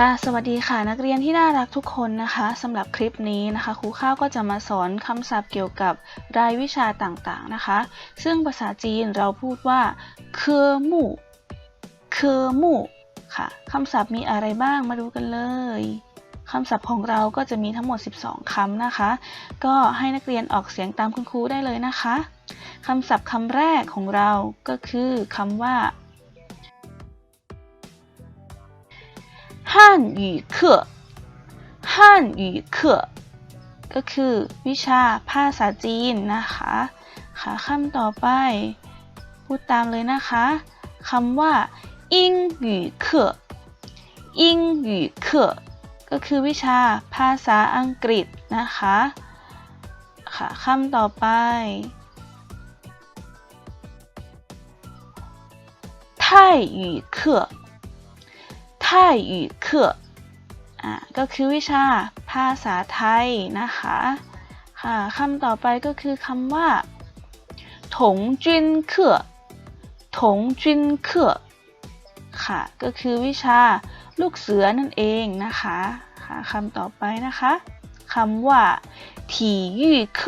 ค่ะสวัสดีค่ะนักเรียนที่น่ารักทุกคนนะคะสำหรับคลิปนี้นะคะครูข้าวก็จะมาสอนคำศัพท์เกี่ยวกับรายวิชาต่างๆนะคะ ซึ่งภาษาจีนเราพูดว่าเคอมู่เคอมู่ค่ะคำศัพท์มีอะไรบ้างมาดูกันเลยคำศัพท์ของเราก็จะมีทั้งหมด 12 คำนะคะ ก็ให้นักเรียนออกเสียงตามคุณครูได้เลยนะคะคำศัพท์คำแรกของเราก็คือคำว่า นหยู่เคอฮั่นหยู่เคอก็คือวิชาภาษาจีนนะคะค่ะคำต่อไป พูดตามเลยนะคะคำว่าอิงหยู่เคออิงหยู่เคอก็คือวิชาภาษาอังกฤษนะคะค่ะคำต่อไป泰语课ไ ท่ายอู่เคอะก็คือวิชาภาษาไทยนะคะค่ะคำต่อไปก็คือคำว่าถงจุนเคถงจุนเคค่ะ ก็คือวิชาลูกเสือนั่นเองนะคะค่ะคำต่อไปนะคะคำว่าถียูเค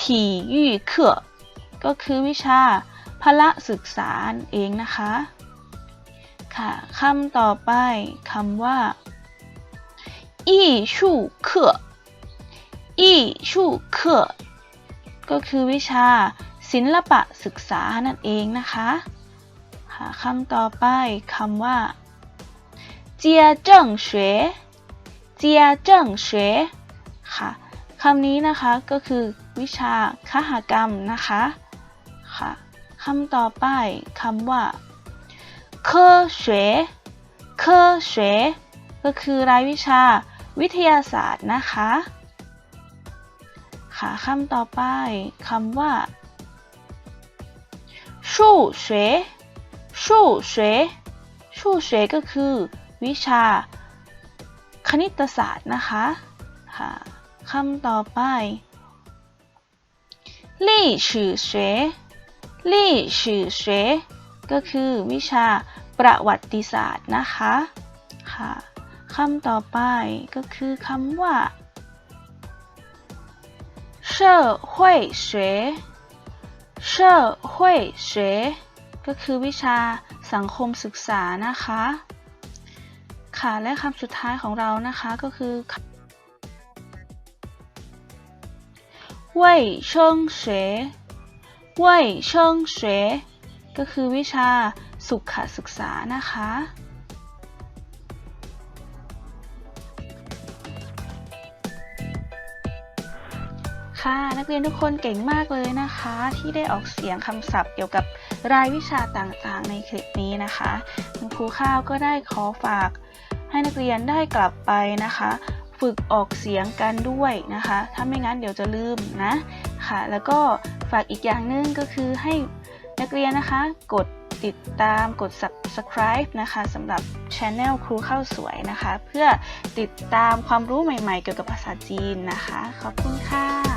ถียูเคก็คือวิชาพละศึกษาเองนะคะ ค่ะคำต่อไปคำว่าอีชูเคอีชูเคก็คือวิชาศิลปะศึกษานั่นเองนะคะค่ะคำต่อไปคำว่าเจียเจิ้งเฉวเจียเจิ้งเฉวค่ะคำนี้นะคะก็คือวิชาคหกรรมนะคะค่ะคำต่อไปคำว่า เคอเฉวเคอเฉวก็คือรายวิชาวิทยาศาสตร์นะคะ ค่ะคำต่อไปคำว่าชูเฉวชูเฉวชูเฉวก็คือ วิชา คณิตศาสตร์นะคะค่ะคำต่อไป历史ฉือเฉวลี่เฉว ก็คือวิชาประวัติศาสตร์นะคะค่ะคำต่อไปก็คือคำว่า社会学社会学ก็คือวิชาสังคมศึกษานะคะค่ะและคำสุดท้ายของเรานะคะก็คือ卫生学卫生学 ก็คือวิชาสุขศึกษานะคะ ค่ะนักเรียนทุกคนเก่งมากเลยนะคะ ที่ได้ออกเสียงคำศัพท์เกี่ยวกับรายวิชาต่างๆ ในคลิปนี้นะคะคุณครูข้าวก็ได้ขอฝากให้นักเรียนได้กลับไปนะคะ ฝึกออกเสียงกันด้วยนะคะ ถ้าไม่งั้นเดี๋ยวจะลืมนะค่ะ แล้วก็ฝากอีกอย่างหนึงก็คือให้ นักเรียนนะคะ กดติดตามกด subscribe นะคะสำหรับ Channel ครูข้าวสวยนะคะ เพื่อติดตามความรู้ใหม่ๆ เกี่ยวกับภาษาจีนนะคะ ขอบคุณค่ะ